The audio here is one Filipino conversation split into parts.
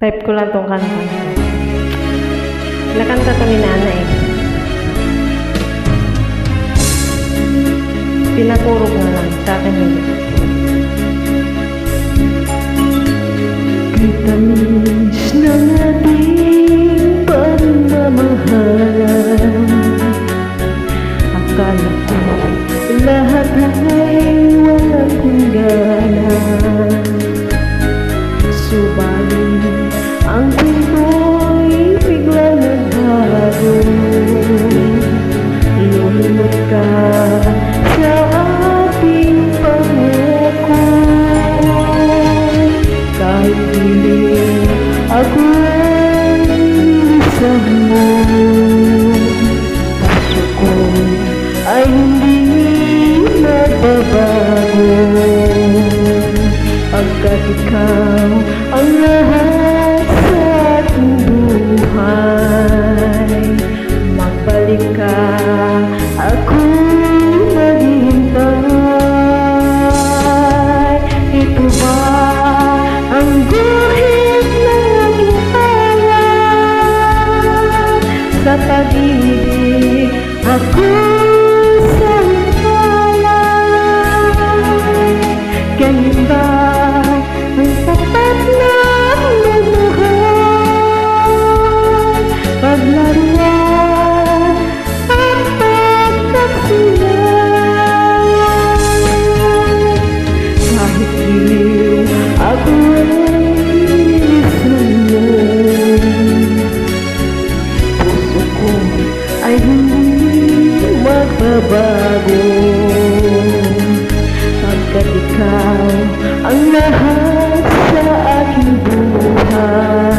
Type ko lang tong kanta. Nakanta to ni nanay. Pinakurog na lang sa akin yun. Kita miss na natin kau ay hindi magbabago. Pagkat ikaw ang lahat sa aking buhay.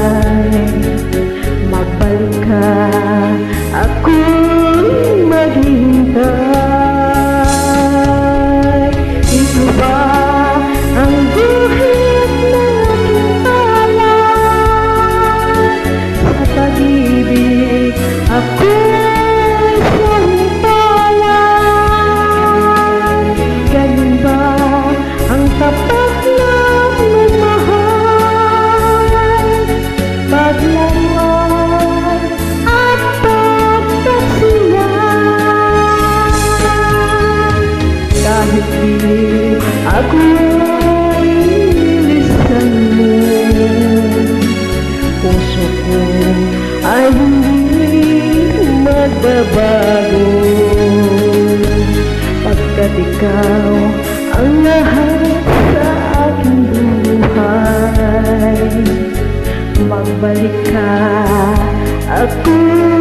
nagbabago Pagkat ikaw ang lahat sa aking buhay. Magbalik ka ako'y